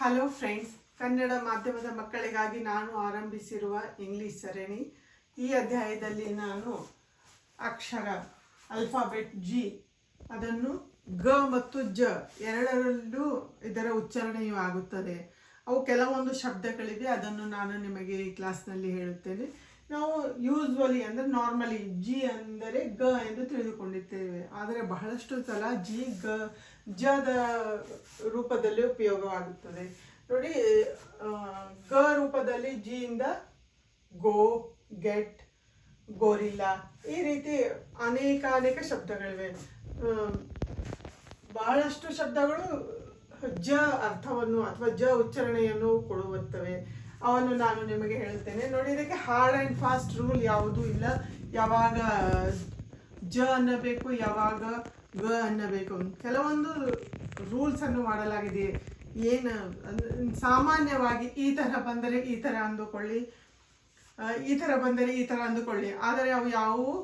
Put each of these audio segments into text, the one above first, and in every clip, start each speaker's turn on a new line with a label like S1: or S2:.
S1: Hello friends Kannada ಮಾಧ್ಯಮದ ಮಕ್ಕಳಿಗಾಗಿ ನಾನು ಆರಂಭಿಸಿರುವ ಇಂಗ್ಲಿಷ್ ಸರಣಿ ಈ ಅಧ್ಯಾಯದಲ್ಲಿ ನಾನು ಅಕ್ಷರ ಅಲ್ಫಾಬೆಟ್ ಜಿ ಅದನ್ನು ಗ ಮತ್ತು ಜ ಎರಡರಲ್ಲೂ ಇದರ ಉಚ್ಚಾರಣೆಯು ಆಗುತ್ತದೆ. ಅವು ಕೆಲವೊಂದು ಶಬ್ದಗಳಿವೆ, ಅದನ್ನು ನಾನು ನಿಮಗೆ ಈ ಕ್ಲಾಸ್ನಲ್ಲಿ ಹೇಳುತ್ತೇನೆ. ನಾವು ಯೂಸ್ವಲಿ ಅಂದರೆ ನಾರ್ಮಲಿ ಜಿ ಅಂದರೆ ಗ ಎಂದು ತಿಳಿದುಕೊಂಡಿದ್ದೇವೆ. ಆದರೆ ಬಹಳಷ್ಟು ಸಲ ಜಿ ಗ ಜದ ರೂಪದಲ್ಲಿ ಉಪಯೋಗವಾಗುತ್ತದೆ. ನೋಡಿ ಗ ರೂಪದಲ್ಲಿ ಜಿಯಿಂದ ಗೋ, ಗೆಟ್, ಗೋರಿಲ್ಲಾ ಈ ರೀತಿ ಅನೇಕ ಅನೇಕ ಶಬ್ದಗಳಿವೆ. ಬಹಳಷ್ಟು ಶಬ್ದಗಳು ಜ ಅರ್ಥವನ್ನು ಅಥವಾ ಜ ಉಚ್ಚಾರಣೆಯನ್ನು ಕೊಡುತ್ತವೆ ಅವನ್ನು ನಾನು ನಿಮಗೆ ಹೇಳ್ತೇನೆ. ನೋಡಿ, ಇದಕ್ಕೆ ಹಾರ್ಡ್ ಆ್ಯಂಡ್ ಫಾಸ್ಟ್ ರೂಲ್ ಯಾವುದೂ ಇಲ್ಲ. ಯಾವಾಗ, ಜ ಅನ್ನಬೇಕು, ಯಾವಾಗ ಗ ಅನ್ನಬೇಕು. ಕೆಲವೊಂದು ರೂಲ್ಸ್ ಅನ್ನು ಮಾಡಲಾಗಿದೆ. ಏನು, ಸಾಮಾನ್ಯವಾಗಿ ಈ ಥರ ಬಂದರೆ ಈ ಥರ ಅಂದುಕೊಳ್ಳಿ. ಈ ಥರ ಬಂದರೆ ಈ ಥರ ಅಂದುಕೊಳ್ಳಿ. ಆದರೆ ಅವು ಯಾವುವು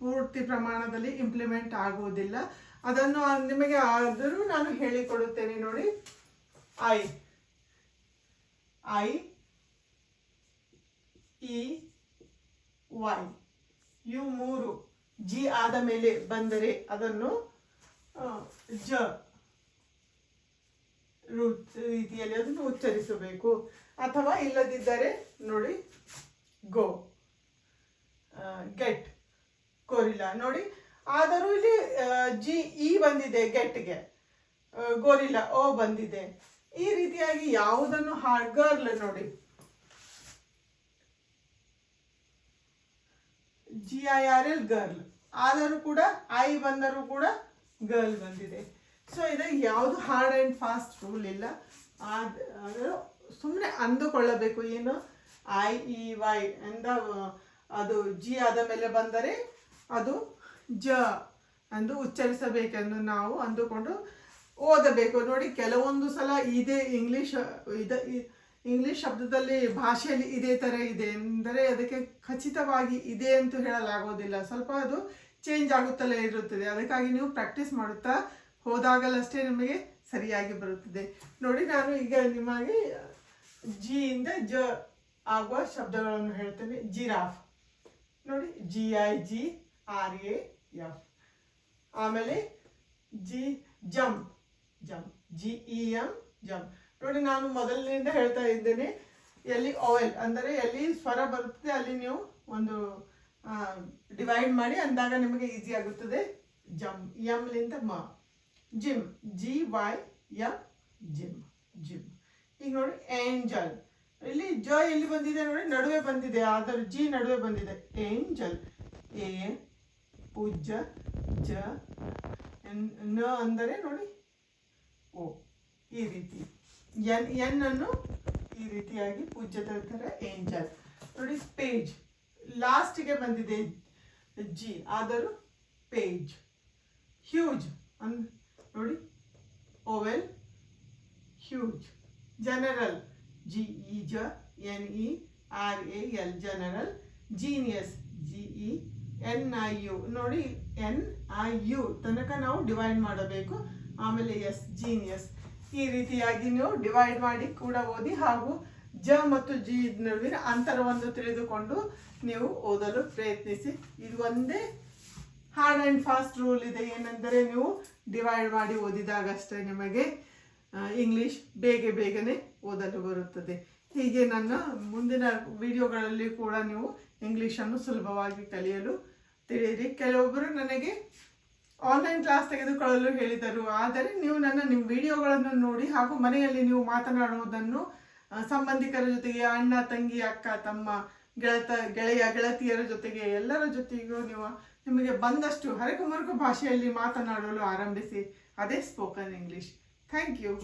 S1: ಪೂರ್ತಿ ಪ್ರಮಾಣದಲ್ಲಿ ಇಂಪ್ಲಿಮೆಂಟ್ ಆಗುವುದಿಲ್ಲ. ಅದನ್ನು ನಿಮಗೆ ಆದರೂ ನಾನು ಹೇಳಿಕೊಡುತ್ತೇನೆ ನೋಡಿ. I I E Y, U ಮೂರು, ಜಿ ಆದ ಮೇಲೆ ಬಂದರೆ ಅದನ್ನು ಜ ರೀತಿಯಲ್ಲಿ ಅದನ್ನು ಉಚ್ಚರಿಸಬೇಕು. ಅಥವಾ ಇಲ್ಲದಿದ್ದರೆ ನೋಡಿ, ಗೋ ಗೆಟ್ ಕೋರಿಲ್ಲ ನೋಡಿ, ಆದರೂ ಇಲ್ಲಿ ಜಿ ಇ ಬಂದಿದೆ ಗೆಟ್ಗೆ. ಗೋರಿಲ್ಲ, ಓ ಬಂದಿದೆ. ಈ ರೀತಿಯಾಗಿ ಯಾವುದನ್ನು ಹಾಡ್ ಗರ್ಲ್ ನೋಡಿ. G I R L girl ಆದರೂ ಕೂಡ ಐ ಬಂದರೂ ಕೂಡ ಗರ್ಲ್ ಬಂದಿದೆ. ಸೊ ಇದು ಯಾವುದು ಹಾರ್ಡ್ ಆ್ಯಂಡ್ ಫಾಸ್ಟ್ ರೂಲ್ ಇಲ್ಲ. ಆದ- ಆದರೂ ಸುಮ್ಮನೆ ಅಂದುಕೊಳ್ಳಬೇಕು. ಏನು? ಐ ಇ ವೈ ಎಂದ ಅದು ಜಿ ಆದ ಮೇಲೆ ಬಂದರೆ ಅದು ಜ ಎಂದು ಉಚ್ಚರಿಸಬೇಕೆಂದು ನಾವು ಅಂದುಕೊಂಡು ಓದಬೇಕು. ನೋಡಿ, ಕೆಲವೊಂದು ಸಲ ಇದೇ ಇಂಗ್ಲೀಷ್ ಇದ ಇಂಗ್ಲಿಷ್ ಶಬ್ದದಲ್ಲಿ ಭಾಷೆಯಲ್ಲಿ ಇದೇ ಥರ ಇದೆ ಎಂದರೆ ಅದಕ್ಕೆ ಖಚಿತವಾಗಿ ಇದೆ ಅಂತೂ ಹೇಳಲಾಗೋದಿಲ್ಲ. ಸ್ವಲ್ಪ ಅದು ಚೇಂಜ್ ಆಗುತ್ತಲೇ ಇರುತ್ತದೆ. ಅದಕ್ಕಾಗಿ ನೀವು ಪ್ರಾಕ್ಟೀಸ್ ಮಾಡುತ್ತಾ ಹೋದಾಗಲಷ್ಟೇ ನಿಮಗೆ ಸರಿಯಾಗಿ ಬರುತ್ತದೆ. ನೋಡಿ, ನಾನು ಈಗ ನಿಮಗೆ ಜಿಯಿಂದ ಜ ಆಗುವ ಶಬ್ದಗಳನ್ನು ಹೇಳ್ತೇನೆ. ಜಿರಾಫ್. ನೋಡಿ G I G R A F ಆಮೇಲೆ G jump. Jump. G E M jump. ನೋಡಿ ನಾನು ಮೊದಲಿನಿಂದ ಹೇಳ್ತಾ ಇದ್ದೇನೆ, ಎಲ್ಲಿ ಆಯಿಲ್ ಅಂದರೆ ಎಲ್ಲಿ ಸ್ವರ ಬರುತ್ತದೆ ಅಲ್ಲಿ ನೀವು ಒಂದು ಡಿವೈಡ್ ಮಾಡಿ ಅಂದಾಗ ನಿಮಗೆ ಈಸಿ ಆಗುತ್ತದೆ. ಜಮ್ ಯಮ್ಲಿಂದ ಮ, gym G Y M gym gym. ಈಗ ನೋಡಿ ಏಂಜಲ್ ಇಲ್ಲಿ ಜ ಎಲ್ಲಿ ಬಂದಿದೆ ನೋಡಿ, ನಡುವೆ ಬಂದಿದೆ, ಆದರೂ ಜಿ ನಡುವೆ ಬಂದಿದೆ. ಏಂಜಲ್ ಎ ಪೂಜ ಜ ನ ಅಂದರೆ ನೋಡಿ, ಓ, ಈ ರೀತಿ. ಎನ್ ಎನ್ ಅನ್ನು ಈ ರೀತಿಯಾಗಿ ಪೂಜ್ಯದ ಏಂಜಲ್. ನೋಡಿ, ಪೇಜ್. ಲಾಸ್ಟಿಗೆ ಬಂದಿದೆ ಜಿ, ಆದರೂ ಪೇಜ್. ಹ್ಯೂಜ್. ಅನ್, ನೋಡಿ, vowel, huge. General, G, E, ಜ, N, E, R, A, L, general, genius, G, E, N, I, U. ನೋಡಿ, ಎನ್, ಐ, ಯು ತನಕ ನಾವು ಡಿವೈಡ್ ಮಾಡಬೇಕು. ಆಮೇಲೆ ಎಸ್, ಜೀನಿಯಸ್. ಈ ರೀತಿಯಾಗಿ ನೀವು ಡಿವೈಡ್ ಮಾಡಿ ಕೂಡ ಓದಿ ಹಾಗೂ ಜ ಮತ್ತು ಜಿ ನಡುವಿನ ಅಂತರವನ್ನು ತಿಳಿದುಕೊಂಡು ನೀವು ಓದಲು ಪ್ರಯತ್ನಿಸಿ. ಇದು ಒಂದೇ ಹಾರ್ಡ್ ಆ್ಯಂಡ್ ಫಾಸ್ಟ್ ರೂಲ್ ಇದೆ. ಏನೆಂದರೆ ನೀವು ಡಿವೈಡ್ ಮಾಡಿ ಓದಿದಾಗಷ್ಟೇ ನಿಮಗೆ ಇಂಗ್ಲಿಷ್ ಬೇಗ ಬೇಗನೆ ಓದಲು ಬರುತ್ತದೆ. ಹೀಗೆ ನನ್ನ ಮುಂದಿನ ವಿಡಿಯೋಗಳಲ್ಲಿ ಕೂಡ ನೀವು ಇಂಗ್ಲೀಷನ್ನು ಸುಲಭವಾಗಿ ಕಲಿಯಲು ತಿಳಿಯಿರಿ. ಕೆಲವೊಬ್ಬರು ನನಗೆ ಆನ್ಲೈನ್ ಕ್ಲಾಸ್ ತೆಗೆದುಕೊಳ್ಳಲು ಹೇಳಿದರು. ಆದರೆ ನೀವು ನನ್ನ ನಿಮ್ಮ ವಿಡಿಯೋಗಳನ್ನು ನೋಡಿ ಹಾಗೂ ಮನೆಯಲ್ಲಿ ನೀವು ಮಾತನಾಡುವುದನ್ನು ಸಂಬಂಧಿಕರ ಜೊತೆಗೆ ಅಣ್ಣ, ತಂಗಿ, ಅಕ್ಕ, ತಮ್ಮ, ಗೆಳತ, ಗೆಳೆಯ, ಗೆಳತಿಯರ ಜೊತೆಗೆ ಎಲ್ಲರ ಜೊತೆಗೂ ನೀವು ನಿಮಗೆ ಬಂದಷ್ಟು ಹರಕು ಮರಕು ಭಾಷೆಯಲ್ಲಿ ಮಾತನಾಡಲು ಆರಂಭಿಸಿ. ಅದೇ ಸ್ಪೋಕನ್ ಇಂಗ್ಲಿಷ್ ಥ್ಯಾಂಕ್ ಯು